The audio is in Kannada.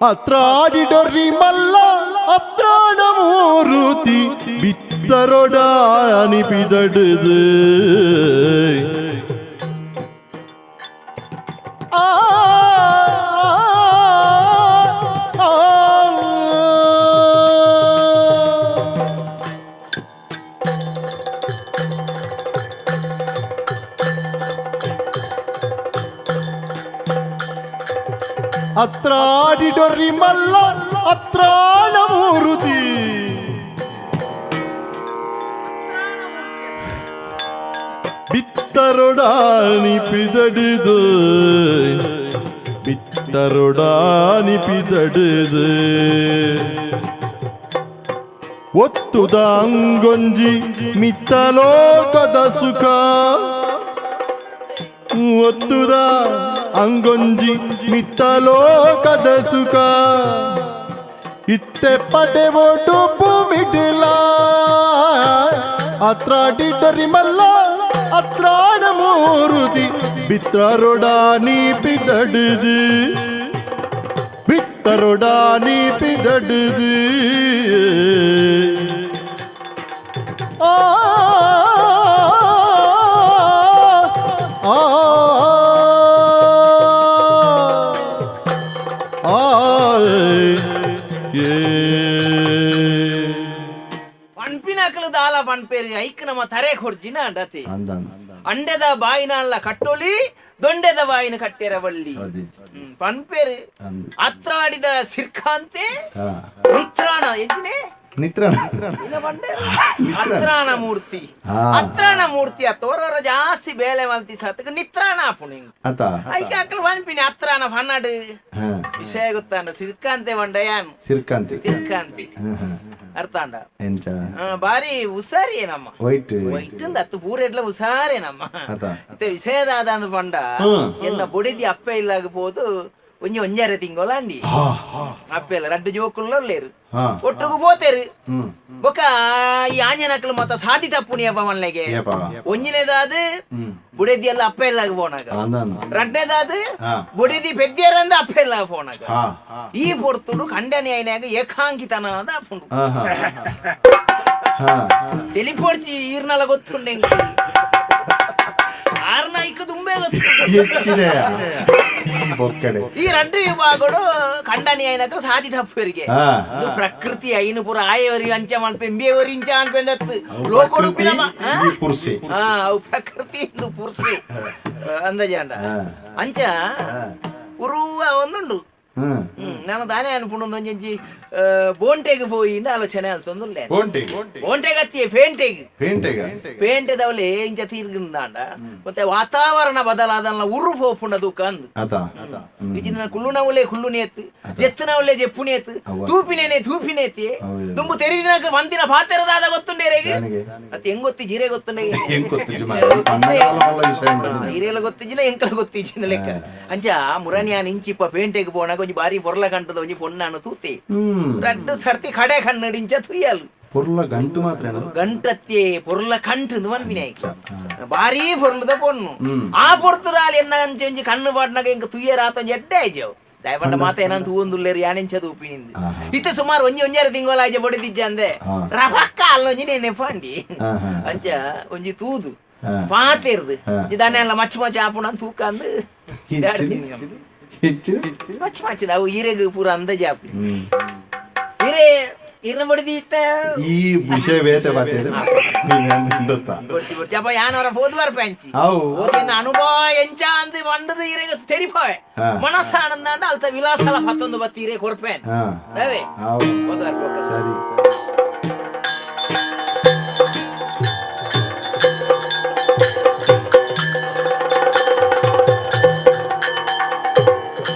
ಅತ್ರಾಡಿಡೊರ್ರಿ ಮಲ್ಲ ಅತ್ರಾಡ ಮೂರುತಿ ಬಿತ್ತರೊಡ ಅನಿಪಿದಡುದು ಅತ್ರಾಡಿಡೊರ್ರಿ ಮಲ್ಲ ಅತ್ರಾಣ ಮೂರುತಿ ಬಿತ್ತರೊಡಾನಿ ಪಿದಡಿದು ಬಿತ್ತರೊಡಾನಿ ಪಿದಡಿದು ಒತ್ತುದ ಅಂಗೊಂಜಿ ಮಿತ್ತಲೋಕದ ಸುಖ ಒತ್ತುದ ಅಂಗೊಂಜಿ ಮಿತ್ತಲೋಕದ ಸುಖ ಇತ್ತೆ ಪಡೆ ಒಟ್ಟು ಭೂಮಿಟಿಲ ಅತ್ರಾಡಿಡರಿ ಮಲ್ಲ ಅತ್ರಾಡ ಮೂರುತಿ ಬಿತ್ತರೊಡಾನಿ ಪಿದಡಿದು ಬಿತ್ತರೊಡಾನಿ ಪಿದಡಿದು ಆ ಆ ಪಣ್ಪಿನಕಲು ದಾಲ ಪಣ್ಪೇರಿ ಐಕ್ ನಮ್ಮ ತರೆ ಕೊಡ್ಜಿನ ಅಂಡತಿ. ಅಂಡೆದ ಬಾಯಿನ ಅಲ್ಲ ಕಟ್ಟೊಲಿ ದೊಂಡೆದ ಬಾಯಿನ ಕಟ್ಟೆರ ಬಳ್ಳಿ. ಅದೇ. ಹ್ಮ್, ಆಡಿದ ಸಿರ್ಕಾಂತೆ ಮಿತ್ರಾಣ ಬಂಡೇರ? ಅತ್ರಾಣ ಮೂರ್ತಿ. ಅತ್ರಾಣ ಮೂರ್ತಿ ತೋರರ ಜಾಸ್ತಿ ಬೇಲೆ ವಂತಿ ಸತ್ಕ ನಿತ್ರಾಣ ಆಪುಣಿ ಐಕ ಅಕ್ಕಲ್ ಪನ್ಪಿನಿ ಅತ್ರಾಣ ಫನ್ನಡು ವಿಷಯ ಗೊತ್ತಾಂಡ ಸಿರ್ಕಾಂತೆ ಬಂಡಯಾನ್ ಸಿರ್ಕಂತಿ ಸಿರ್ಕಾಂತಿ ಹಾ ಹಾ ಅರ್ಥ ಅಂಡ ಎಂಚ ಆ, ಬಾರಿ ಉಸಾರಿ ನಮ್ಮ ವೈಟ್ ವೈಟಂದ ಹತ್ತು ಪೂರೆಡ್ಲ ಉಸಾರೆ ನಮ್ಮ ಆತ ಇತ್ತೆ ವಿಷಯದಾದ ಅಂದ್ ಪಂಡ ಹ್ಮ್. ಎನ್ನ ಬೊಡಿದಿ ಅಪ್ಪ ಇಲ್ಲಾಗಬಹುದು ಒಂಜಿ ಒಂಜಾರೆ ತಿಂಗಳಂಡಿ ಅಪ್ಪೆಲ್ಲ ರಡ್ಡು ಜೋಕುಲ್ಲ ಒಳ್ಳೆರು ಒಟ್ಟಿಗೆ ಪೋತೇರು ಬೊಕ ಈ ಆಂಜನಕ್ಲು ಮತ್ತ ಸಾಟಿ ತಪ್ಪುನಿ ಅಪ್ಪ ಮನ್ಲೆಗೆ ಒಂಜನೇದಾದು ಬುಡೆದಿ ಎಲ್ಲ ಅಪ್ಪ ಎಲ್ಲ ಫೋನಾಗ ರಡ್ನೇದಾದು ಬುಡೆದಿ ಪೆದ್ದಿಯರಂದ ಅಪ್ಪ ಎಲ್ಲ ಫೋನಾಗ ಈ ಪೊರ್ತುಡು ಖಂಡನೆ ಆಯ್ನಾಗ ಏಕಾಂಕಿತನ ಅಂದ ಅಪ್ಪುಂಡು తెలిపొడిచి ఈర్నల గొత్తుండే ఆర్న ఇక్క దుంబే గొత్తు ಹೆಚ್ಚಿನ ಬೊಕ್ಕಡೆ ಈ ರಡ್ಡು ವಿಭಾಗಗಳು ಖಂಡನಿ అయినాక ಸಾಧಿ ತಪ್ಪುವರಿಗೆ ಹಾ ಇದು ಪ್ರಕೃತಿ ಐನು ಪುರ ಆಯವರಿಗೆ ಅಂಚ ಮಲ್ಪೆ ಎಂಬಿಯವರಿ ಇಂಚ ಅನ್ಪೆಂದತ್ತು ಲೋಕೋಡು ಪಿಲಮ ಈ ಪುರ್ಸೆ ಹಾ ಅವು ಪ್ರಕೃತಿ ಇಂದು ಪುರ್ಸಿ ಅಂದಜಾಂಡ ಹಾ. ಅಂಚ ಉರುವ ಒಂದುಂಡು ಹ್ಮ್ ಹ್ಮ್ ನಾನು ತಾನೇ ಅನ್ಕೊಂಡು ಒಂಜಿ ಬೋಂಟೆಗೆ ಪೋಯಿ ಇಂದ ಆಲೋಚನೆ ಆತೊಂದುಲ್ಲೆ ಬೋಂಟೆಗೆ ಹತ್ತಿಯೇ ಪೇಂಟೆಗೆ ಪೇಂಟೆ ದವಲೆ ಇಂಚ ತೀರ್ಗಿಂದಾಂಡ ಮತ್ತೆ ವಾತಾವರಣ ಬದಲಾದಲ್ಲ ಉರು ಪೋಪುಂಡ ತೂಕ ಅಂದು ಇಜಿನ ಕುಳ್ಳುನವಲೆ ಕುಳ್ಳುನೇತ್ ಜೆತ್ತನವಲೆ ಜೆಪ್ಪುನೇತ್ ತೂಪಿನೇನೆ ತೂಪಿನೇತಿ ದುಂಬು ತೆರಿದಿನ ಮಂತಿನ ಪಾತ್ರದಾದ ಗೊತ್ತುಂಡೇರೆಗೆ ಅತ್ತೆ ಎಂಗ್ ಗೊತ್ತಿ ಜೀರೆ ಗೊತ್ತುಂಡೆ ಜೀರೆಲ್ಲ ಗೊತ್ತಿಜಿನ ಎಂಕಲ್ ಗೊತ್ತಿಜಿನ ಲೆಕ್ಕ. ಅಂಚ ಮುರನ್ಯಾನ್ ಇಂಚಿಪ್ಪ ಪೇಂಟೆಗೆ ಪೋಣಾಗ ಒಂಜಿ ಬಾರಿ ಪೊರ್ಲ ಗಂಟದ ಒಂಜಿ ಪೊಣ್ಣಾನು ತೂತೆ. ರಡ್ಡು ಸರ್ತಿ ಕಡೆ ಕನ್ನಡಿಂಚ ತುಯ್ಯಲು. ಪೊರ್ಲ ಗಂಟು ಮಾತ್ರ? ಗಂಟತ್ತೆ ಪೊರ್ಲ ಕಂಟು ಮನ್ಪಿನ ಬಾರಿ ಪೊರ್ಲದ ಪೊಣ್ಣು. ಆ ಪೊರ್ತುರಾಲಿ ಎನ್ನ ಅಂಚೆ ಒಂಜಿ ಕಣ್ಣು ಪಾಟ್ನಾಗ ಇಂಕ ತುಯ್ಯರಾತ ಎಡ್ಡೆ ಆಯ್ಜವು ದಯಪಂಡ ಮಾತ ಏನಂತ ತೂವೊಂದುಲ್ಲೇರು ಯಾನೆಂಚದು ಉಪ್ಪಿನಿಂದ ಇತ್ತು ಸುಮಾರು ಒಂಜಿ ಒಂಜಾರು ತಿಂಗಳ ಆಯ್ಜೆ ಬಡಿದಿಜ್ಜ ಅಂದೆ. ರಫಕ್ಕ ಅಲ್ಲೊಂಜಿ ನೆನೆ ಪಾಂಡಿ. ಅಂಚ ಒಂಜಿ ತೂದು. ಪಾತೆ ಪಾತೆರ್ದು. ಹಾ. ಇದನ್ನ ಎಲ್ಲ ಮಚ್ಚ ಮಚ್ಚ ಆಪುಣ ತೂಕ ಅಂದು. ಹೆಚ್ಚಿನ? ಹೆಚ್ಚಿನ? ಮಚ್ಚ ಮಚ್ಚದ ಅವು ಈರೆಗ್ ಪೂರ ಅಂದಾಜ ಆಪು ಇರ್ನ ಈರೆ ಈರ್ನ ಬಡಿದಿ ಇತ್ತ? ಈ ವಿಷಯ ಬೇತೆ ಬಾತಿದೆ ಬಡ್ಚಿ ಬಡ್ಚಿ ಅಪ್ಪ ಯಾನವರ ಹೋದ್ವಾರ ಪಂಚಿ ಅವು ಓದಿನ ಅನುಭವ ಎಂಚ ಅಂದ್ ಮಂಡದ ಇರೆಗ ತೆರಿಪಾವೆ. ಮನಸ್ಸ ಆನಂದ ಅಂಡ ಅಲ್ತ ವಿಲಾಸಲ ಮತ್ತೊಂದು ಬತ್ತಿ ಇರೆ ಕೊರ್ಪೇನ್ ಹಾ. ಅದೇ ಅವು ಸರಿ.